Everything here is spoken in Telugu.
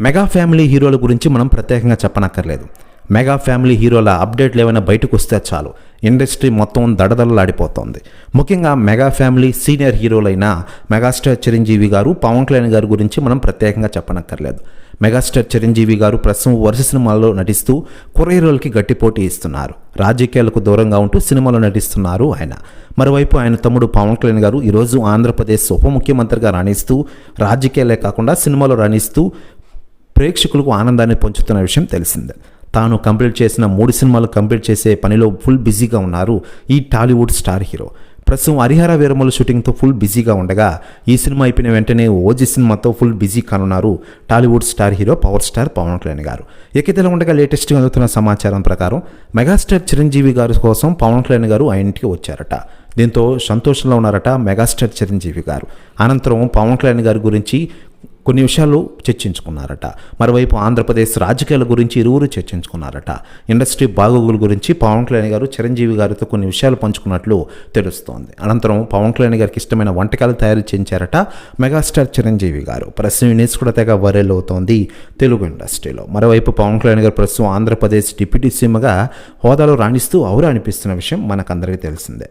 మెగా ఫ్యామిలీ హీరోల గురించి మనం ప్రత్యేకంగా చెప్పనక్కర్లేదు. మెగా ఫ్యామిలీ హీరోల అప్డేట్లు ఏమైనా బయటకు వస్తే చాలు. ఇండస్ట్రీ మొత్తం దడదడలాడిపోతోంది. ముఖ్యంగా మెగా ఫ్యామిలీ సీనియర్ హీరోలైన మెగాస్టార్ చిరంజీవి గారు పవన్ కళ్యాణ్ గారి గురించి మనం ప్రత్యేకంగా చెప్పనక్కర్లేదు. మెగాస్టార్ చిరంజీవి గారు ప్రస్తుతం వరుస సినిమాల్లో నటిస్తూ కుర్ర గట్టి పోటీ ఇస్తున్నారు. రాజకీయాలకు దూరంగా ఉంటూ సినిమాలో నటిస్తున్నారు ఆయన. మరోవైపు ఆయన తమ్ముడు పవన్ కళ్యాణ్ గారు ఈరోజు ఆంధ్రప్రదేశ్ ఉప ముఖ్యమంత్రిగా రాణిస్తూ రాజకీయాలే కాకుండా సినిమాలో రాణిస్తూ ప్రేక్షకులకు ఆనందాన్ని పంచుతున్న విషయం తెలిసిందే. తాను కంప్లీట్ చేసిన మూడు సినిమాలు కంప్లీట్ చేసే పనిలో ఫుల్ బిజీగా ఉన్నారు ఈ టాలీవుడ్ స్టార్ హీరో. ప్రస్తుతం హరిహర వీరమల షూటింగ్తో ఫుల్ బిజీగా ఉండగా ఈ సినిమా అయిపోయిన వెంటనే ఓజీ సినిమాతో ఫుల్ బిజీ కానున్నారు Tollywood star hero power star Pawan Kalyan గారు. ఎక్కితేలా ఉండగా లేటెస్ట్గా అందుతున్న సమాచారం ప్రకారం మెగాస్టార్ చిరంజీవి గారి కోసం పవన్ కళ్యాణ్ గారు ఆ ఇంటికి వచ్చారట. దీంతో సంతోషంలో ఉన్నారట మెగాస్టార్ చిరంజీవి గారు. అనంతరం పవన్ కళ్యాణ్ గారి గురించి కొన్ని విషయాలు చర్చించుకున్నారట. మరోవైపు ఆంధ్రప్రదేశ్ రాజకీయాల గురించి ఇరువురు చర్చించుకున్నారట. ఇండస్ట్రీ బాగోగుల గురించి పవన్ కళ్యాణ్ గారు చిరంజీవి గారితో కొన్ని విషయాలు పంచుకున్నట్లు తెలుస్తోంది. అనంతరం పవన్ కళ్యాణ్ గారికి ఇష్టమైన వంటకాలు తయారు చేయించారట మెగాస్టార్ చిరంజీవి గారు. ప్రస్తుతం న్యూస్ కూడా తెగ వైరల్ అవుతోంది తెలుగు ఇండస్ట్రీలో. మరోవైపు పవన్ కళ్యాణ్ గారు ప్రస్తుతం ఆంధ్రప్రదేశ్ డిప్యూటీ సీఎంగా హోదాలో రాణిస్తూ ఔరా అనిపిస్తున్న విషయం మనకందరికీ తెలిసిందే.